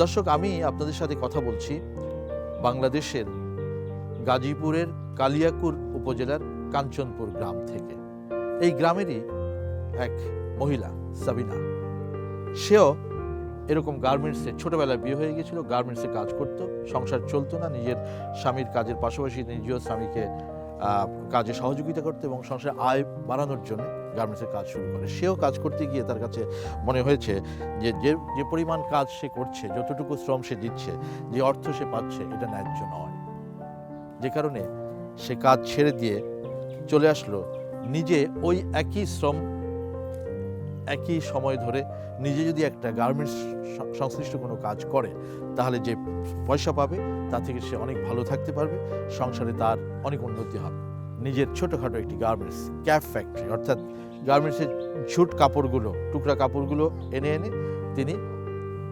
দর্শক, আমি আপনাদের সাথে কথা বলছি বাংলাদেশের গাজীপুরের কালিয়াকুর উপজেলার কাঞ্চনপুর গ্রাম থেকে। এই গ্রামেরই এক মহিলা, সাবিনা। সেও এরকম গার্মেন্টসে, ছোটবেলায় বিয়ে হয়ে গেছিল, গার্মেন্টসে কাজ করতো, সংসার চলতো না, নিজের স্বামীর কাজের পাশাপাশি নিজেও স্বামীকে কাজে সহযোগিতা করতে এবং সংসারে আয় বাড়ানোর জন্য গার্মেন্টসের কাজ শুরু করে। সেও কাজ করতে গিয়ে তার কাছে মনে হয়েছে যে যে যে পরিমাণ কাজ সে করছে, যতটুকু শ্রম সে দিচ্ছে, যে অর্থ সে পাচ্ছে, এটা ন্যায্য নয়। যে কারণে সে কাজ ছেড়ে দিয়ে চলে আসলো। নিজে ওই একই শ্রম, একই সময় ধরে নিজে যদি একটা গার্মেন্টস সংশ্লিষ্ট কোনো কাজ করে, তাহলে যে পয়সা পাবে তা থেকে সে অনেক ভালো থাকতে পারবে, সংসারে তার অনেক উন্নতি হবে। নিজের ছোটোখাটো একটি গার্মেন্টস ক্যাপ ফ্যাক্টরি অর্থাৎ গার্মেন্টসের ঝুট কাপড়গুলো, টুকরা কাপড়গুলো এনে এনে তিনি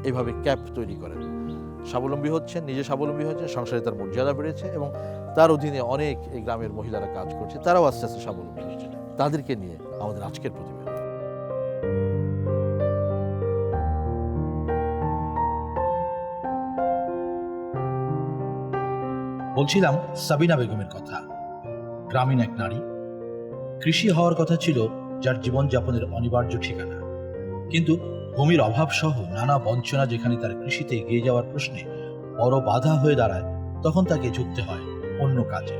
এভাবে ক্যাপ তৈরি করেন। স্বাবলম্বী হচ্ছেন, নিজে স্বাবলম্বী হচ্ছেন, সংসারে তার মর্যাদা বেড়েছে এবং তার অধীনে অনেক এই গ্রামের মহিলারা কাজ করছে, তারাও আস্তে আস্তে স্বাবলম্বী হচ্ছে। তাদেরকে নিয়ে আমাদের আজকের প্রতিবেদন। বলছিলাম সাবিনা বেগমের কথা। গ্রামীণ এক নারী। কৃষি হওয়ার কথা ছিল যার জীবনযাপনের অনিবার্য ঠিকানা। কিন্তু ভূমির অভাব সহ নানা বঞ্চনা যেখানে তার কৃষিতে এগিয়ে যাওয়ার প্রশ্নে বড় বাধা হয়ে দাঁড়ায়, তখন তাকে ঝুঁকতে হয় অন্য কাজে।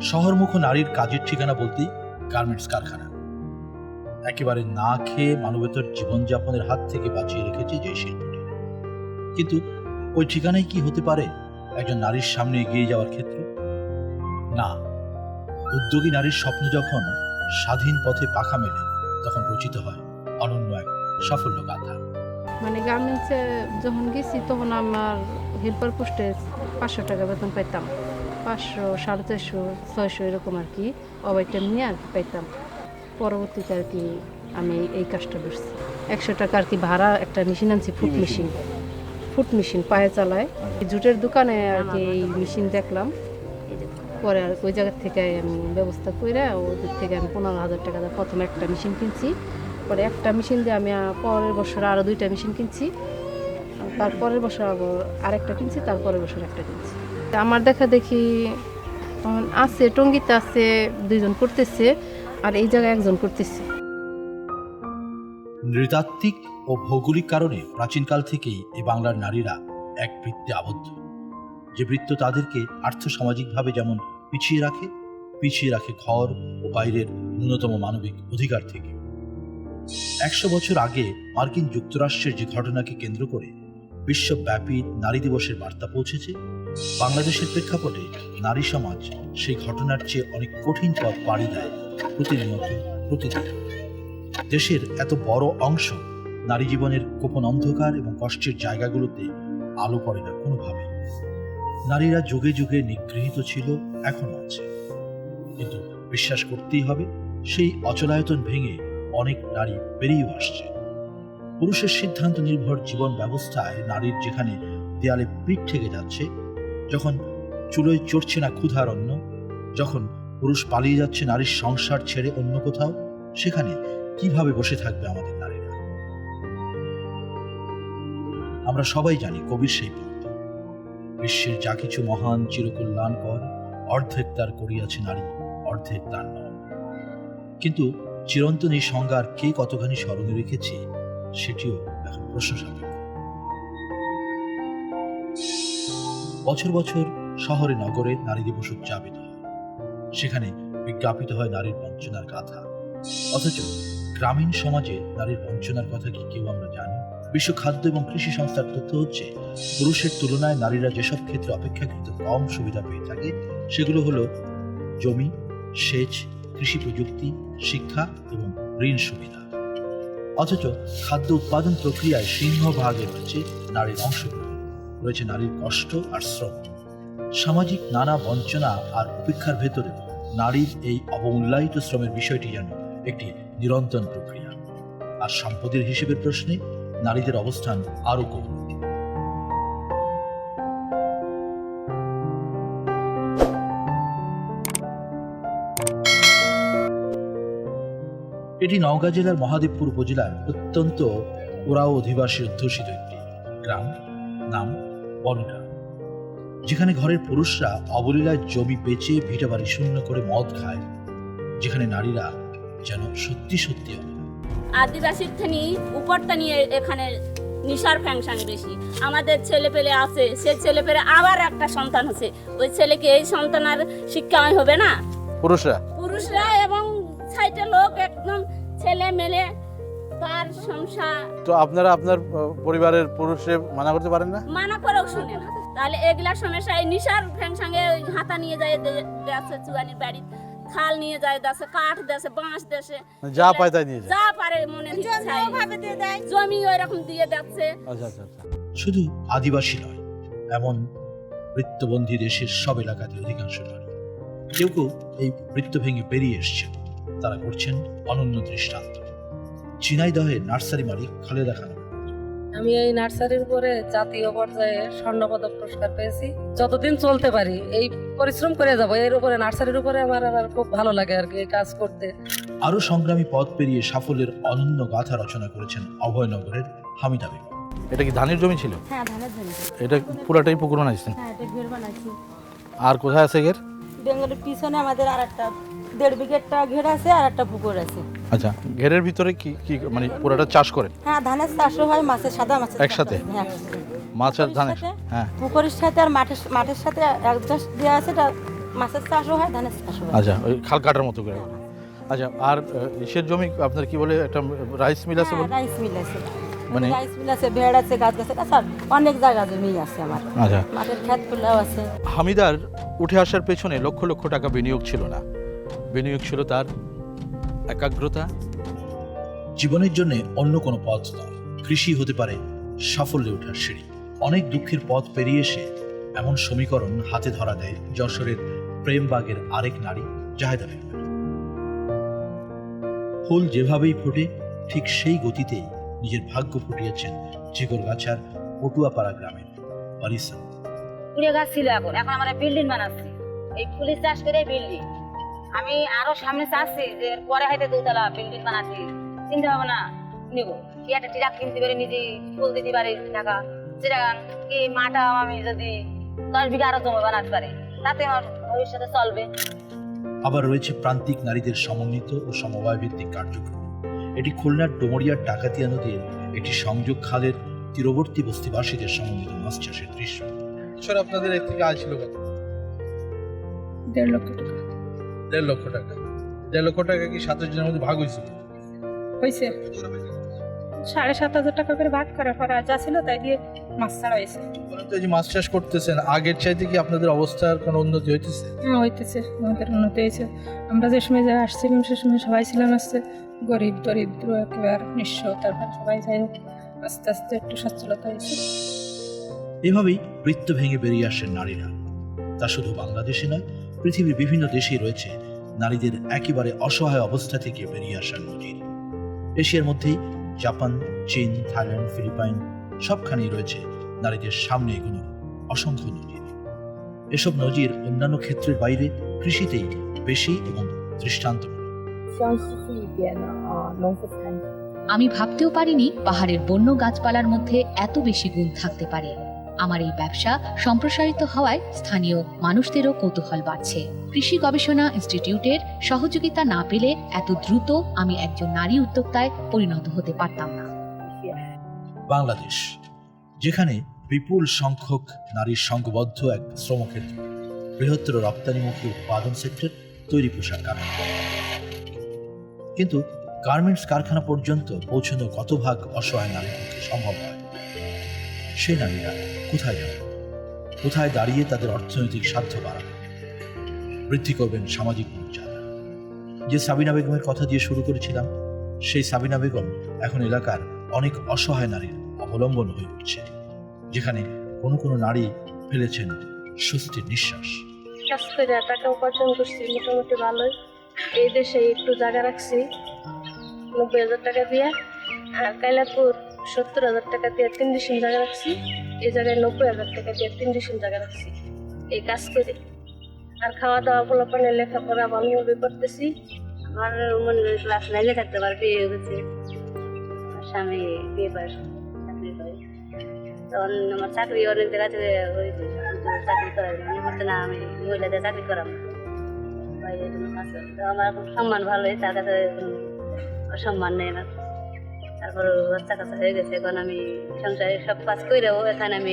শহরমুখ নারীর কাজের ঠিকানা বলতেই গার্মেন্টস কারখানা। একেবারে না খেয়ে মানবেতর জীবনযাপনের হাত থেকে বাঁচিয়ে রেখেছে যে শিল্পটি। কিন্তু ওই ঠিকানায় কি হতে পারে? একজন নারীর সামনে এগিয়ে যাওয়ার ক্ষেত্রে? না। উদ্যোগী নারীর স্বপ্ন যখন স্বাধীন পথে পাখা মেলে, তখন রচিত হয় অনন্য এক সাফল্য গাথা। মানে গার্মেন্টসে যখন গেছি, তখন আমার হেল্পার পোস্টে পাঁচশো টাকা বেতন পাইতাম। পাঁচশো, সাড়ে চারশো, ছয়শো এরকম আর কি ওভারটাইম নিয়ে আর কি পাইতাম। পরবর্তীতে আর কি আমি এই কাজটা করছি। একশো টাকা আর কি ভাড়া একটা মেশিন আনছি ফুট মেশিন। ফুট মেশিন পায়ে চালায়। জুটের দোকানে আর কি এই মেশিন দেখলাম। পরে আর ওই জায়গার থেকে আমি ব্যবস্থা করে ওদের থেকে আমি পনেরো হাজার টাকা দিয়ে প্রথমে একটা মেশিন কিনছি। পরে একটা মেশিন দিয়ে আমি পরের বছর আরও দুইটা মেশিন কিনছি। তারপরের বছর আবার আরেকটা কিনছি তারপরের বছর একটা কিনছি। তা আমার দেখা দেখি আছে টঙ্গিতে আছে দুইজন করতেছে আর এই জায়গায় একজন করতেছে। নৃতাত্ত্বিক ও ভৌগোলিক কারণে প্রাচীনকাল থেকেই এ বাংলার নারীরা এক বৃত্তে আবদ্ধ। যে বৃত্ত তাদেরকে আর্থসামাজিকভাবে যেমন পিছিয়ে রাখে পিছিয়ে রাখে ঘর ও বাইরের ন্যূনতম মানবিক অধিকার থেকে। একশো বছর আগে মার্কিন যুক্তরাষ্ট্রের যে ঘটনাকে কেন্দ্র করে বিশ্বব্যাপী নারী দিবসের বার্তা পৌঁছেছে, বাংলাদেশের প্রেক্ষাপটে নারী সমাজ সেই ঘটনার চেয়ে অনেক কঠিন পথ পাড়ি দেয় প্রতিনিয়ত, প্রতিদিন। দেশের এত বড় অংশ নারী জীবনের গোপন অন্ধকার এবং কষ্টের জায়গাগুলোতে আলো পড়ে না কোনোভাবেই নারীরা যুগে যুগে নিগৃহীত ছিল, এখনও আছে। কিন্তু বিশ্বাস করতেই হবে, সেই অচলায়তন ভেঙে অনেক নারী বেরিয়েও আসছে। পুরুষের সিদ্ধান্ত নির্ভর জীবন ব্যবস্থায় নারীর যেখানে দেয়ালে পিঠ ঠেকে যাচ্ছে, যখন চুলোয় চড়ছে না ক্ষুধার অন্ন, যখন পুরুষ পালিয়ে যাচ্ছে নারীর সংসার ছেড়ে অন্য কোথাও, সেখানে কীভাবে বসে থাকবে আমাদের নারীরা? আমরা সবাই জানি কবির সেই পন্থা। বিশ্বের যা কিছু মহান চিরকল্যাণ কর অর্ধেক তার করিয়াছে নারী, অর্ধেক তার নয় কিন্তু চিরন্তন এই সংজ্ঞার কে কতখানি স্মরণে রেখেছে, সেটিও এখন প্রশ্ন বছর বছর শহরে, নগরে নারী দিবস উদযাপিত হয়। সেখানে বিজ্ঞাপিত হয় নারীর বঞ্চনার গাথা। অথচ গ্রামীণ সমাজে নারীর বঞ্চনার কথা কি কেউ আমরা জানি? বিশ্ব খাদ্য এবং কৃষি সংস্থার তথ্য হচ্ছে, পুরুষের তুলনায় নারীরা যেসব ক্ষেত্রে অপেক্ষাকৃত কম সুবিধা পেয়ে থাকে, সেগুলো হলো জমি, সেচ, কৃষি প্রযুক্তি, শিক্ষা এবং ঋণ সুবিধা। অথচ খাদ্য উৎপাদন প্রক্রিয়ায় সিংহভাগে রয়েছে নারীর অংশগ্রহণ। রয়েছে নারীর কষ্ট আর শ্রম। সামাজিক নানা বঞ্চনা আর উপেক্ষার ভেতরে নারীর এই অবমূল্যায়িত শ্রমের বিষয়টি যেন একটি নিরন্তর প্রক্রিয়া। আর সম্পদের হিসেবের প্রশ্নে নারীদের অবস্থান আরও কম এটি নওগাঁ জেলার মহাদেবপুর উপজেলার অত্যন্ত ওরাও অধিবাসী অধ্যুষিত একটি গ্রাম। নাম বনগ্রাম। যেখানে ঘরের পুরুষরা অবলীলায় জমি বেচে ভিটা বাড়ি শূন্য করে মদ খায়। যেখানে নারীরা যেন সত্যি সত্যি অবলা। আদিবাসীর থেকে উপরটা নিয়ে এখানে নিশার ফ্যাংশন বেশি। আমাদের ছেলে পেলে আছে সে ছেলে পেলে আবার একটা সন্তান হচ্ছে ওই ছেলেকে এই সন্তান আর শিক্ষা হবে না। পুরুষরা? পুরুষরা এবং সাইটে লোক একদম ছেলে মেলে তার সংসার তো আপনারা আপনার পরিবারের পুরুষে মানা করতে পারেন না? মানা করেও শুনে না। তাহলে এগুলা সমস্যা এই নিশার ফ্যাংশনে হাতা নিয়ে যায় চুয়ানির বাড়ি খাল নিয়ে যায় দেশে কাঠ দেশে বাঁশ দেশে। যা পায় তাই নিয়ে যায়। যা পারে মনে জমি ওই রকম দিয়ে। যাচ্ছে। আচ্ছা আচ্ছা আচ্ছা। শুধু আদিবাসী নয় এমন বৃত্তবন্দী দেশের সব এলাকাতে অধিকাংশ নারী কেউ কেউ এই বৃত্ত ভেঙে বেরিয়ে এসছেন। তারা করছেন অনন্য দৃষ্টান্ত। ঝিনাইদহের নার্সারি মালিক খালেদা খান আমি এই নার্সারির উপরে জাতীয় পর্যায়ে স্বর্ণপদক পুরস্কার পেয়েছি। যতদিন চলতে পারি এই পরিশ্রম করে যাব। এর উপরে নার্সারির উপরে আমার আবার খুব ভালো লাগে আর কি এই কাজ করতে। আরও সংগ্রামী পথ পেরিয়ে সাফল্যের অনন্য গাথা রচনা করেছেন অভয়নগরের হামিদা বেগম। এটা কি ধানের জমি ছিল? হ্যাঁ ধানের জন্য এটা পুরাটাই পুকুর বানাইছেন? হ্যাঁ এটা ঘের বানাইছি। আর কোথায় আছে গের বেঙ্গলের পিছনে আমাদের আরেকটা দেড় বিঘেরটা ঘের আছে আর একটা পুকুর আছে। আচ্ছা ঘেরের ভিতরে কি কি মানে পুরাটা চাষ করেন? হ্যাঁ ধানের চাষও হয় মাছের সাদা মাছের একসাথে? হয়। মাছ আর ধানের হ্যাঁ। পুকুরের সাথে আর মাঠের মাঠের সাথে চাষ দেওয়া আছে এটা মাছের চাষও হয় ধানের চাষও হয়। আচ্ছা ওই খাল কাটার মতো করে। আচ্ছা আর ইসের জমি আপনার কি বলে একটা রাইস মিল আছে হ্যাঁ, বলে? রাইস মিল আছে। মানে রাইস মিল আছে ভেড় আছে গাছ গাছ আছে আর অনেক জায়গা জমি আছে আমার। আচ্ছা। মাঠের ক্ষেত ফুলাও আছে। হামিদার উঠে আসার পেছনে লক্ষ লক্ষ টাকা বিনিয়োগ ছিল না। বিনিয়োগ ছিল তার একাগ্রতা? জীবনের জন্য অন্য কোনো পথ নয়। কৃষি হতে পারে সাফল্যে ওঠার সিঁড়ি। অনেক দুঃখের পথ পেরিয়ে এসে এমন সমীকরণ হাতে ধরা দেয় যশোরের প্রেমবাগের আরেক নারী জাহেদা বেগম ফুল যেভাবেই ফোটে ঠিক সেই গতিতেই নিজের ভাগ্য ফুটিয়েছেন চিগরগাছার পটুয়াপাড়া গ্রামের বারিসা ফুলের গাছ ছিল এখন এখন আমরা বিল্ডিং বানাচ্ছি। এই ফুলের চাষ করে বিল্ডিং আমি আরও সামনে চাচ্ছি যে পরে হয়তো দোতলা বিল্ডিং বানাচ্ছি চিন্তা ভাবনা নিব। কি একটা ট্রাক কিনতে পারি নিজে ফুল দিতে পারি টাকা চিরাগান কি মাটাও আমি যদি দশ বিঘা আরও জমি বানাতে পারি তাতে আমার ভবিষ্যতে চলবে। আবার রয়েছে প্রান্তিক নারীদের সমন্বিত ও সমবায় ভিত্তিক কার্যক্রম। এটি খুলনার ডোমরিয়ার ডাকাতিয়া নদীর একটি সংযোগ খালের তীরবর্তী বস্তিবাসীদের সমন্বিত মাছ চাষের দৃশ্য। স্যার আপনাদের এর থেকে আয় ছিল কত? দেড় লক্ষ টাকা। দেড় লক্ষ টাকা। দেড় লক্ষ টাকা কি সাতের জনের মধ্যে ভাগ হয়েছিল হয়েছে। সাড়ে সাত হাজার টাকা করে ভাগ করা পরে যা ছিল তাই দিয়ে মাছ ছাড়া হয়েছে। এই যে মাছ চাষ করতেছেন আগের চাইতে কি আপনাদের অবস্থার কোনো উন্নতি হইতেছে? হ্যাঁ হইতেছে আমাদের উন্নতি হয়েছে। আমরা যে সময় যা আসছিলাম সে সময় সবাই ছিলাম আসছে গরিব দরিদ্র একেবারে নিঃস্ব তারপর সবাই যাই আস্তে আস্তে একটু সচ্ছলতা হয়েছে। এভাবেই বৃত্ত ভেঙে বেরিয়ে আসেন নারীরা। তা শুধু বাংলাদেশে নয় পৃথিবীর বিভিন্ন দেশেই রয়েছে নারীদের একেবারে অসহায় অবস্থা থেকে বেরিয়ে আসার নজির এশিয়ার মধ্যেই জাপান, চীন, থাইল্যান্ড, ফিলিপাইন সবখানেই রয়েছে নারীদের সামনে এগুলো অসংখ্য নজির। এসব নজির অন্যান্য ক্ষেত্রের বাইরে কৃষিতেই বেশি এবং দৃষ্টান্ত আমি ভাবতেও পারিনি পাহাড়ের বন্য গাছপালার মধ্যে এত বেশি গুণ থাকতে পারে। আমার এই ব্যবসা সম্প্রসারিত হওয়ায় স্থানীয় মানুষদেরও কৌতূহল বাড়ছে। কৃষি গবেষণা ইনস্টিটিউটের সহযোগিতা না পেলে এত দ্রুত আমি একজন নারী উদ্যোক্তায় পরিণত হতে পারতাম না। বাংলাদেশ, যেখানে বিপুল সংখ্যক নারীর সংঘবদ্ধ এক শ্রমক্ষেত্র বৃহত্তর রপ্তানিমুখী উৎপাদন সেক্টর তৈরি পোশাক কারখানা। কিন্তু গার্মেন্টস কারখানা পর্যন্ত পৌঁছানো কত ভাগ অসহায় নারীর পক্ষে সম্ভব হয় সে নারীরা কোথায় যাবে কোথায় দাঁড়িয়ে তাদের অর্থনৈতিক সাধ্য বাড়াবে? বৃদ্ধি করবেন সামাজিক মর্যাদা। যে সাবিনা বেগমের কথা দিয়ে শুরু করেছিলাম, সেই সাবিনা বেগম এখন এলাকার অনেক অসহায় নারীর অবলম্বন হয়ে উঠছে, যেখানে কোনো কোনো নারী ফেলেছেন স্বস্তির নিঃশ্বাস। টাকা উপার্জন করছি, মোটামুটি ভালোই। এই দেশে একটু জায়গা রাখছি, নব্বই হাজার টাকা দিয়ে। আর কাইলাপুর সত্তর হাজার টাকা দিয়ে তিন ডিসিম জায়গা রাখছি। এই জায়গায় নব্বই হাজার টাকা দিয়ে তিন ডিসিম জায়গা রাখছি। এই কাজ করে। আর খাওয়া দাওয়া পোলাপানের লেখাপড়া ভালোভাবে করতেছি। আমার মনে হয় ক্লাস নাইলে থাকতে পারে বিয়ে হয়ে আমার স্বামী বিয়ে পাস চাকরি করে। তখন আমার চাকরি অনেক জায়গা থেকে ওই চাকরি আমি না আমি মহিলাদের চাকরি করাম আমার সম্মান ভালোই, তার কাছে কোনো অসম্মান নেই আমার। তারপর বাচ্চা কাছে হয়ে গেছে এখন আমি সংসারে সব কাজ করেও এখানে আমি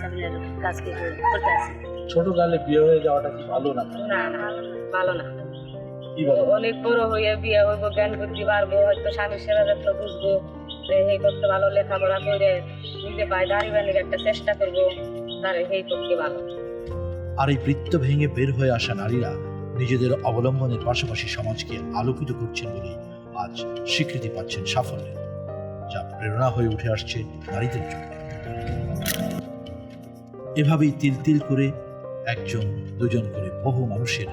সামনের কাজ করতে আছি। ছোটকালে বিয়ে হয়ে যাওয়াটা কি ভালো না? না না ভালো না। অনেক বড় হয়ে বিয়ে হইব জ্ঞান বুদ্ধি পারব হয়তো স্বামী সেবা যত্ন বুঝব এই করতে ভালো লেখাপড়া করে নিজে পায়ে দাঁড়িয়ে একটা চেষ্টা করব তার এই পক্ষে ভালো। আর এই বৃত্ত ভেঙে বের হয়ে আসা নারীরা নিজেদের অবলম্বনের পাশাপাশি সমাজকে আলোকিত করছেন বলেই আজ স্বীকৃতি পাচ্ছেন সাফল্যের। যা প্রেরণা হয়ে উঠে আসছে নারীদের জন্য। এভাবেই তিল তিল করে একজন, দুজন করে বহু মানুষের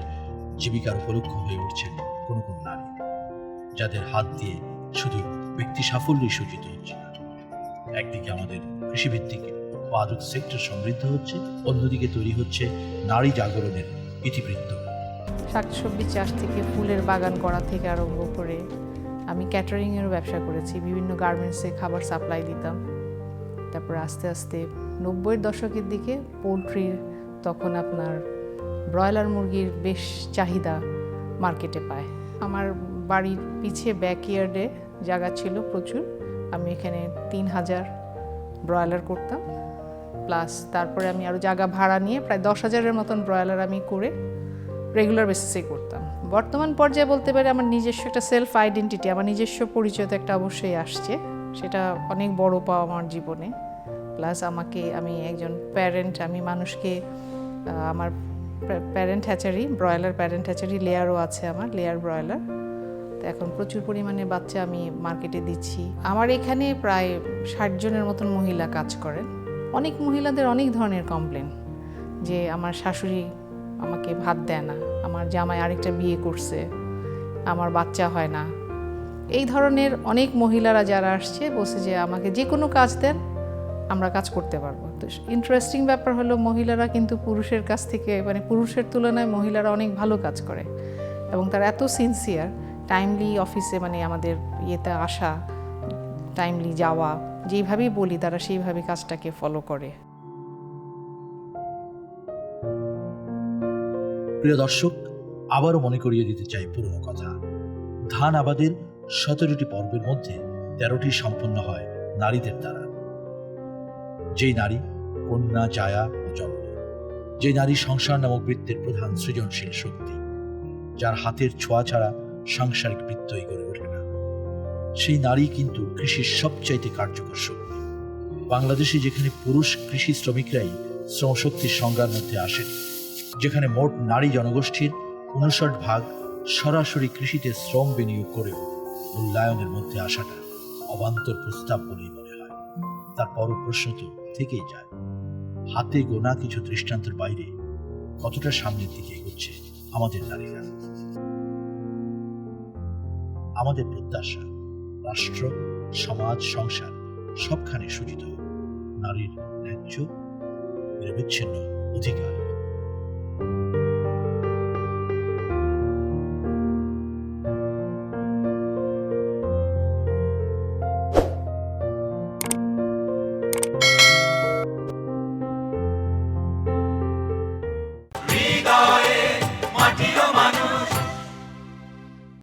জীবিকার উপলক্ষ হয়ে উঠছেন কোন কোন নারী, যাদের হাত দিয়ে শুধু ব্যক্তি সাফল্যই সূচিত হচ্ছে একদিকে আমাদের কৃষিভিত্তিক উৎপাদক সেক্টর সমৃদ্ধ হচ্ছে, অন্যদিকে তৈরি হচ্ছে নারী জাগরণের ইতিবৃত্ত। শাকসবজি চাষ থেকে ফুলের বাগান করা থেকে আরম্ভ করে আমি ক্যাটারিংয়েরও ব্যবসা করেছি, বিভিন্ন গার্মেন্টসে খাবার সাপ্লাই দিতাম। তারপর আস্তে আস্তে নব্বইয়ের দশকের দিকে পোলট্রির তখন আপনার ব্রয়লার মুরগির বেশ চাহিদা মার্কেটে পায়। আমার বাড়ির পিছিয়ে ব্যাকইয়ার্ডে জায়গা ছিল প্রচুর, আমি এখানে তিন হাজার ব্রয়লার করতাম। প্লাস তারপরে আমি আরও জায়গা ভাড়া নিয়ে প্রায় দশ হাজারের মতন ব্রয়লার আমি করে রেগুলার বেসিসে করতাম। বর্তমান পর্যায়ে বলতে পারি আমার নিজস্ব একটা সেলফ আইডেন্টিটি আমার নিজস্ব পরিচয় তো একটা অবশ্যই আসছে। সেটা অনেক বড় পাওয়া আমার জীবনে। প্লাস আমাকে আমি একজন প্যারেন্ট আমি মানুষকে আমার parent hatchery broiler parent hatchery লেয়ারও আছে আমার লেয়ার ব্রয়লার তো এখন প্রচুর পরিমাণে বাচ্চা আমি মার্কেটে দিচ্ছি। আমার এখানে প্রায় ষাট জনের মতন মহিলা কাজ করেন। অনেক মহিলাদের অনেক ধরনের কমপ্লেন যে আমার শাশুড়ি আমাকে ভাত দেয় না, আমার জামাই আরেকটা বিয়ে করছে, আমার বাচ্চা হয় না। এই ধরনের অনেক মহিলারা যারা আসছে, বলছে যে আমাকে যে কোনো কাজ দেন, আমরা কাজ করতে পারব। তো ইন্টারেস্টিং ব্যাপার হলো মহিলারা কিন্তু পুরুষের কাছ থেকে মানে পুরুষের তুলনায় মহিলারা অনেক ভালো কাজ করে এবং তারা এত সিনসিয়ার টাইমলি অফিসে মানে আমাদের ইয়েতে আসা টাইমলি যাওয়া, যেইভাবেই বলি তারা সেইভাবে কাজটাকে ফলো করে। প্রিয় দর্শক, আবারও মনে করিয়ে দিতে চাই পুরনো কথা। ধান আবাদের সতেরোটি পর্বের মধ্যে তেরোটি সম্পন্ন হয় নারীদের দ্বারা। যেই নারী কন্যা, জায়া ও জননী। যে নারী সংসার নামক বৃত্তের প্রধান সৃজনশীল শক্তি, যার হাতের ছোঁয়া ছাড়া সাংসারিক বৃত্তই গড়ে ওঠে না। সেই নারী কিন্তু কৃষির সবচাইতে কার্যকর শক্তি। বাংলাদেশে যেখানে পুরুষ কৃষি শ্রমিকরাই শ্রমশক্তির সংজ্ঞার মধ্যে আসেন যেখানে মোট নারী জনগোষ্ঠীর উনষাট ভাগ সরাসরি কৃষিতে শ্রম বিনিয়োগ করেও মূল্যায়নের মধ্যে আসাটা অবান্তর প্রস্তাব বলেই মনে হয়। তারপরও প্রশ্ন তো থেকেই যায়, হাতে গোনা কিছু দৃষ্টান্তের বাইরে কতটা সামনের দিকে এগোচ্ছে আমাদের নারীরা? আমাদের প্রত্যাশা, রাষ্ট্র, সমাজ, সংসার সবখানে সূচিত নারীর ন্যায্য, নিরবিচ্ছিন্ন অধিকার। thank you